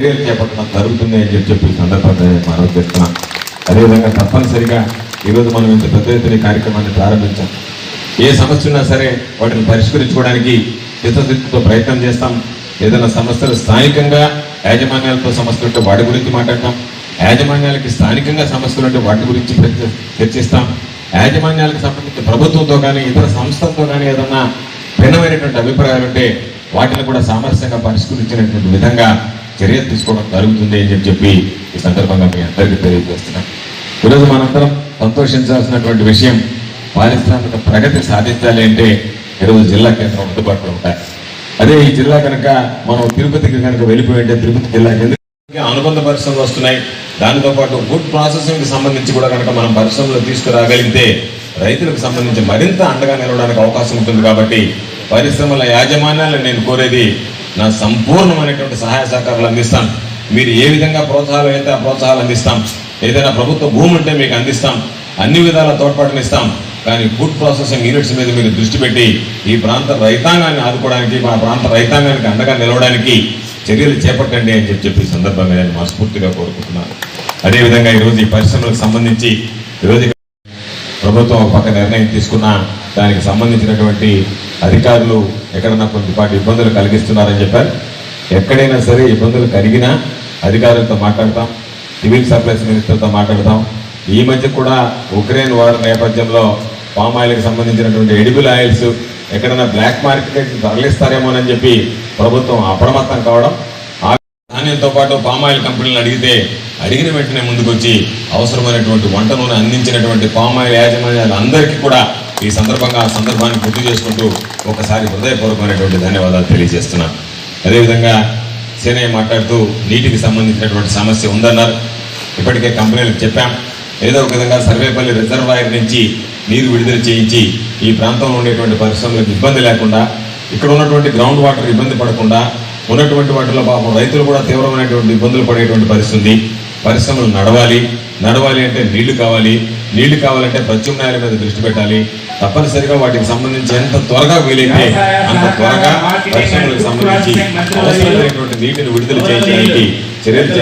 చర్యలు చేపట్టడం జరుగుతుంది అని చెప్పి చెప్పి సందర్భంగా నేను మనవి అదేవిధంగా తప్పనిసరిగా ఈరోజు మనం ఇంత పెద్ద ఎత్తున కార్యక్రమాన్ని ప్రారంభించాం. ఏ సమస్య ఉన్నా సరే వాటిని పరిష్కరించుకోవడానికి చిత్తశుద్ధితో ప్రయత్నం చేస్తాం. ఏదైనా సమస్యలు స్థానికంగా యాజమాన్యాలతో సమస్యలు ఉంటే వాటి గురించి మాట్లాడతాం. యాజమాన్యాలకి స్థానికంగా సమస్యలు ఉంటే వాటి గురించి చర్చిస్తాం. యాజమాన్యాలకు సంబంధించి ప్రభుత్వంతో కానీ ఇతర సంస్థలతో కానీ ఏదన్నా భిన్నమైనటువంటి అభిప్రాయాలు ఉంటే వాటిని కూడా సామరస్యంగా పరిష్కరించినటువంటి విధంగా చర్యలు తీసుకోవడం జరుగుతుంది అని చెప్పి చెప్పి ఈ సందర్భంగా మీ అందరికీ తెలియజేస్తున్నాం. ఈరోజు మనందరం సంతోషించాల్సినటువంటి విషయం పారిశ్రామిక ప్రగతి సాధించాలి అంటే ఈరోజు జిల్లా కేంద్రం అందుబాటులో ఉంటాయి. అదే ఈ జిల్లా కనుక మనం తిరుపతికి కనుక వెళ్ళిపోయింటే తిరుపతి జిల్లా అనుబంధ పరిశ్రమలు వస్తున్నాయి. దానితో పాటు ఫుడ్ ప్రాసెసింగ్కి సంబంధించి కూడా కనుక మనం పరిశ్రమలు తీసుకురాగలిగితే రైతులకు సంబంధించి మరింత అండగా నిలవడానికి అవకాశం ఉంటుంది కాబట్టి పరిశ్రమల యాజమాన్యాలను నేను కోరేది నా సంపూర్ణమైనటువంటి సహాయ సహకారాలు అందిస్తాను. మీరు ఏ విధంగా ప్రోత్సాహాలు అయితే ఆ ప్రోత్సాహాలు అందిస్తాం. ఏదైనా ప్రభుత్వ భూమి ఉంటే మీకు అందిస్తాం. అన్ని విధాల తోడ్పాటునిస్తాం కానీ ఫుడ్ ప్రాసెసింగ్ యూనిట్స్ మీద మీరు దృష్టి పెట్టి ఈ ప్రాంత రైతాంగాన్ని ఆదుకోవడానికి మా ప్రాంత రైతాంగానికి అండగా నిలవడానికి చర్యలు చేపట్టండి అని చెప్పి చెప్పి సందర్భంగా నేను మనస్ఫూర్తిగా కోరుకుంటున్నాను. అదేవిధంగా ఈరోజు ఈ పరిశ్రమలకు సంబంధించి ఈరోజు ప్రభుత్వం ఒక పక్క నిర్ణయం తీసుకున్న దానికి సంబంధించినటువంటి అధికారులు ఎక్కడన్నా కొద్దిపాటి ఇబ్బందులు కలిగిస్తున్నారని చెప్పారు. ఎక్కడైనా సరే ఇబ్బందులు కలిగినా అధికారులతో మాట్లాడతాం సివిల్ సప్లైస్ మినిస్టర్తో మాట్లాడతాం. ఈ మధ్య కూడా ఉక్రెయిన్ వార్ నేపథ్యంలో పామ్ ఆయిల్కి సంబంధించినటువంటి ఎడిబుల్ ఆయిల్స్ ఎక్కడైనా బ్లాక్ మార్కెట్ తరలిస్తారేమోనని చెప్పి ప్రభుత్వం అప్రమత్తం కావడం ఆ ధాన్యంతో పాటు ఆయిల్ కంపెనీలు అడిగితే అడిగిన వెంటనే ముందుకొచ్చి అవసరమైనటువంటి వంట నూనె అందించినటువంటి పామాయిల్ యాజమాన్యాలు అందరికీ కూడా ఈ సందర్భంగా ఆ సందర్భాన్ని గుర్తు చేసుకుంటూ ఒకసారి హృదయపూర్వకమైనటువంటి ధన్యవాదాలు తెలియజేస్తున్నాను అదేవిధంగా సేనయ్య మాట్లాడుతూ నీటికి సంబంధించినటువంటి సమస్య ఉందన్నారు. ఇప్పటికే కంపెనీలకు చెప్పాం. ఏదో ఒక విధంగా సర్వేపల్లి రిజర్వాయర్ నుంచి నీరు విడుదల చేయించి ఈ ప్రాంతంలో ఉండేటువంటి పరిశ్రమలకు ఇబ్బంది లేకుండా ఇక్కడ ఉన్నటువంటి గ్రౌండ్ వాటర్ ఇబ్బంది పడకుండా ఉన్నటువంటి వాటిలో పాపం రైతులు కూడా తీవ్రమైనటువంటి ఇబ్బందులు పడేటువంటి పరిస్థితి పరిశ్రమలు నడవాలి నడవాలి అంటే నీళ్ళు కావాలి నీళ్ళు కావాలంటే ప్రత్యామ్నాయాల మీద దృష్టి పెట్టాలి తప్పనిసరిగా వాటికి సంబంధించి ఎంత త్వరగా వీలైతే అంత త్వరగా పరిశ్రమలకు సంబంధించి అవసరమైనటువంటి నీటిని విడుదల చేయడానికి చర్యలు.